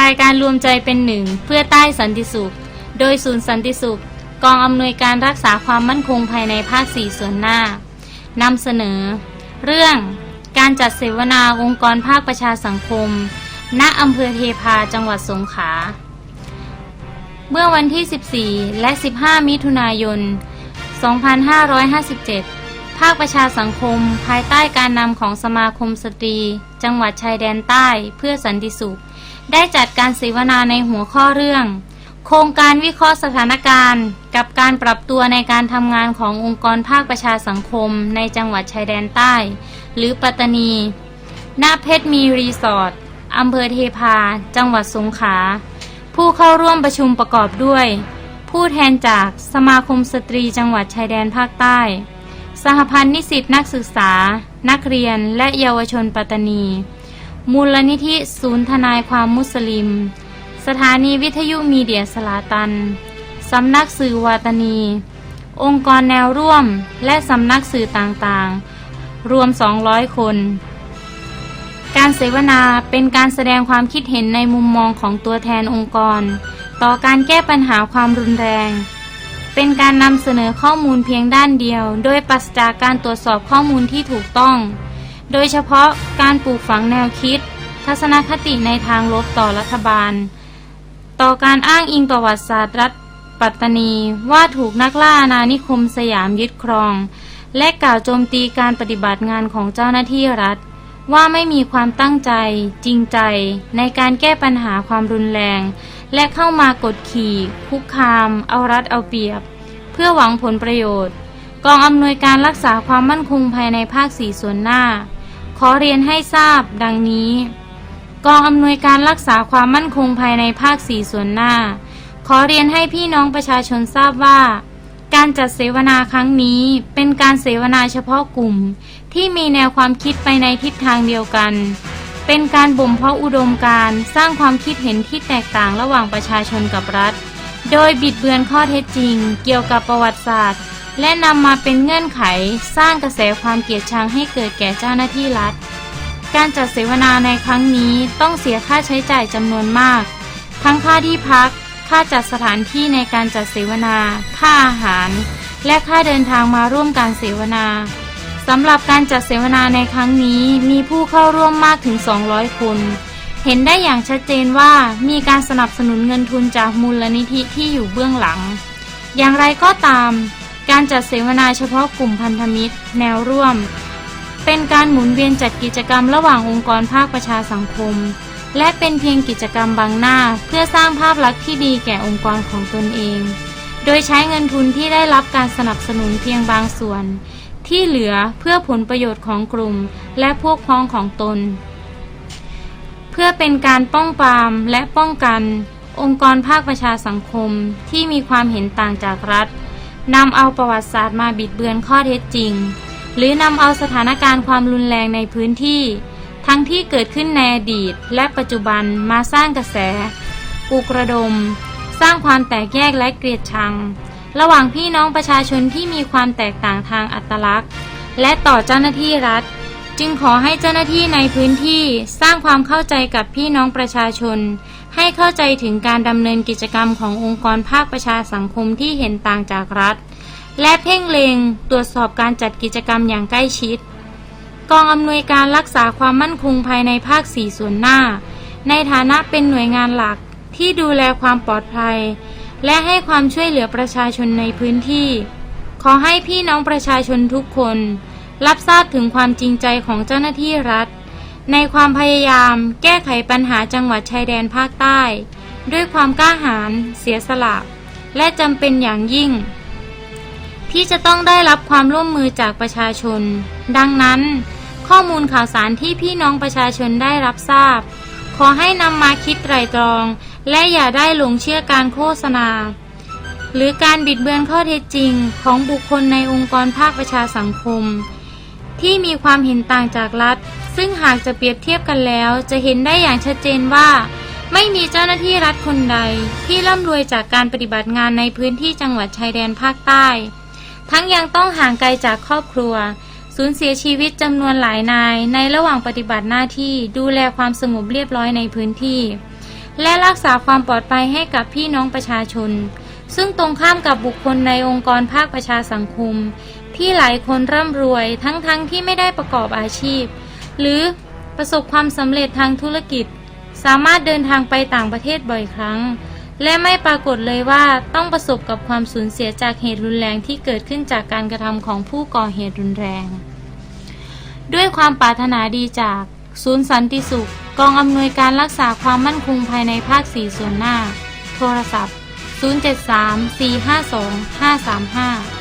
รายการรวมใจเป็นหนึ่งเพื่อใต้สันติสุข โดยศูนย์สันติสุข กองอำนวยการรักษาความมั่นคงภายในภาคสี่ส่วนหน้านำเสนอ เรื่องการจัดเสวนาองค์กรภาคประชาสังคม ณอำเภอเทพาจังหวัดสงขลาเมื่อวันที่ 14 และ 15 มิถุนายน 2557 ภาคประชาสังคม ภายใต้การนำของสมาคมสตรี จังหวัดชายแดนใต้เพื่อสันติสุข ได้จัดการเสวนาในหัวข้อเรื่อง โครงการวิเคราะห์สถานการณ์ กับการปรับตัวในการทำงานขององค์กรภาคประชาสังคม ในจังหวัดชายแดนใต้ หรือปัตตานีณเพชรมีรีสอร์ทอำเภอเทพา จังหวัดสงขลาผู้เข้าร่วมประชุมประกอบด้วย ผู้แทนจากสมาคมสตรีจังหวัดชายแดนภาคใต้ สหพันธ์นิสิตนักศึกษา นักเรียนและเยาวชนปัตตานี มูลนิธิศูนย์ทนายความมุสลิม สถานีวิทยุมีเดียสลาตัน สำนักสื่อวาตนี องค์กรแนวร่วม และสำนักสื่อต่างๆ รวม 200 คน การเสวนาเป็นการแสดงความคิดเห็นในมุมมองของตัวแทนองค์กร ต่อการแก้ปัญหาความรุนแรง เป็นการนำเสนอข้อมูลเพียงด้านเดียว โดยปราศจากการตรวจสอบข้อมูลที่ถูกต้อง โดยเฉพาะการปลูกฝังแนวคิด ทัศนคติในทางลบต่อรัฐบาล ต่อการอ้างอิงประวัติศาสตร์รัฐปัตตานีว่าถูกนักล่าอาณานิคมสยามยึดครอง และกล่าวโจมตีการปฏิบัติงานของเจ้าหน้าที่รัฐ ว่าไม่มีความตั้งใจ จริงใจ ในการแก้ปัญหาความรุนแรง และเข้ามากดขี่ คุกคาม เอารัดเอาเปรียบ เพื่อหวังผลประโยชน์ กองอำนวยการรักษาความมั่นคงภายในภาคสี่ส่วนหน้า ขอเรียนให้ทราบดังนี้ กองอำนวยการรักษาความมั่นคงภายในภาคสี่ส่วนหน้า ขอเรียนให้พี่น้องประชาชนทราบว่า การจัดเสวนาครั้งนี้เป็นการเสวนาเฉพาะกลุ่ม ที่มีแนวความคิดไปในทิศทางเดียวกัน เป็นการบ่มเพาะอุดมการสร้างความคิดเห็นที่แตกต่างระหว่างประชาชนกับรัฐ โดยบิดเบือนข้อเท็จจริง เกี่ยวกับประวัติศาสตร์ และนำมาเป็นเงื่อนไขสร้างกระแสความเกลียดชังให้เกิดแก่เจ้าหน้าที่รัฐ การจัดเสวนาในครั้งนี้ต้องเสียค่าใช้จ่ายจำนวนมาก ทั้งค่าที่พัก ค่าจัดสถานที่ในการจัดเสวนา ค่าอาหาร และค่าเดินทางมาร่วมการเสวนาสำหรับการจัดเสวนาในครั้งนี้มีผู้เข้าร่วมมากถึง 200 คนเห็นได้อย่างชัดเจนว่ามีการสนับสนุนเงินทุนจากมูลนิธิที่อยู่เบื้องหลัง อย่างไรก็ตาม การจัดเสวนาเฉพาะกลุ่มพันธมิตร แนวร่วม เป็นการหมุนเวียนจัดกิจกรรมระหว่างองค์กรภาคประชาสังคม และเป็นเพียงกิจกรรมบางหน้า เพื่อสร้างภาพลักษณ์ที่ดีแก่องค์กรของตนเอง โดยใช้เงินทุนที่ได้รับการสนับสนุนเพียงบางส่วน ที่เหลือเพื่อผลประโยชน์ของกลุ่ม และพวกพ้องของตน เพื่อเป็นการป้องปรามและป้องกัน องค์กรภาคประชาสังคมที่มีความเห็นต่างจากรัฐ นำเอาประวัติศาสตร์มาบิดเบือนข้อเท็จจริง หรือนำเอาสถานการณ์ความรุนแรงในพื้นที่ ทั้งที่เกิดขึ้นในอดีต และปัจจุบันมาสร้างกระแสปลุกระดม สร้างความแตกแยกและเกลียดชัง ระหว่างพี่น้องประชาชนที่มีความแตกต่างทางอัตลักษณ์ และต่อเจ้าหน้าที่รัฐ จึงขอให้เจ้าหน้าที่ในพื้นที่สร้างความเข้าใจกับพี่น้องประชาชน ให้เข้าใจถึงการดำเนินกิจกรรมขององค์กรภาคประชาสังคมที่เห็นต่างจากรัฐ และเพ่งเลงตรวจสอบการจัดกิจกรรมอย่างใกล้ชิด กองอำนวยการรักษาความมั่นคงภายในภาคสี่ส่วนหน้า ในฐานะเป็นหน่วยงานหลักที่ดูแลความปลอดภัย และให้ความช่วยเหลือประชาชนในพื้นที่ ขอให้พี่น้องประชาชนทุกคน รับทราบถึงความจริงใจของเจ้าหน้าที่รัฐ ในความพยายามแก้ไขปัญหาจังหวัดชายแดนภาคใต้ ด้วยความกล้าหาญเสียสละ และจำเป็นอย่างยิ่ง ที่จะต้องได้รับความร่วมมือจากประชาชน ดังนั้น ข้อมูลข่าวสารที่พี่น้องประชาชนได้รับทราบ ขอให้นำมาคิดไตรตรอง และอย่าได้หลงเชื่อการโฆษณา หรือการบิดเบือนข้อเท็จจริงของบุคคลในองค์กรภาคประชาสังคม ที่มีความเห็นต่างจากรัฐ ซึ่งหากจะเปรียบเทียบกันแล้วจะเห็นได้อย่างชัดเจนว่า ไม่มีเจ้าหน้าที่รัฐคนใด ที่ร่ำรวยจากการปฏิบัติงานในพื้นที่จังหวัดชายแดนภาคใต้ ทั้งยังต้องห่างไกลจากครอบครัว สูญเสียชีวิตจำนวนหลายนาย ในระหว่างปฏิบัติหน้าที่ดูแลความสงบเรียบร้อยในพื้นที่ และรักษาความปลอดภัยให้กับพี่น้องประชาชน ซึ่งตรงข้ามกับบุคคลในองค์กรภาคประชาสังคม ที่หลายคนร่ำรวยทั้งๆทที่ไม่ได้ประกอบอาชีพ หรือประสบความสำเร็จทางธุรกิจ สามารถเดินทางไปต่างประเทศบ่อยครั้ง และไม่ปรากฏเลยว่าต้องประสบกับความสูญเสียจากเหตุรุนแรงที่เกิดขึ้นจากการกระทำของผู้ก่อเหตุรุนแรง ด้วยความปรารถนาดีจากศูนย์สันติสุข กองอำนวยการรักษาความมั่นคงภายในภาค 4 ส่วนหน้า โทรศัพท์ 073 452 535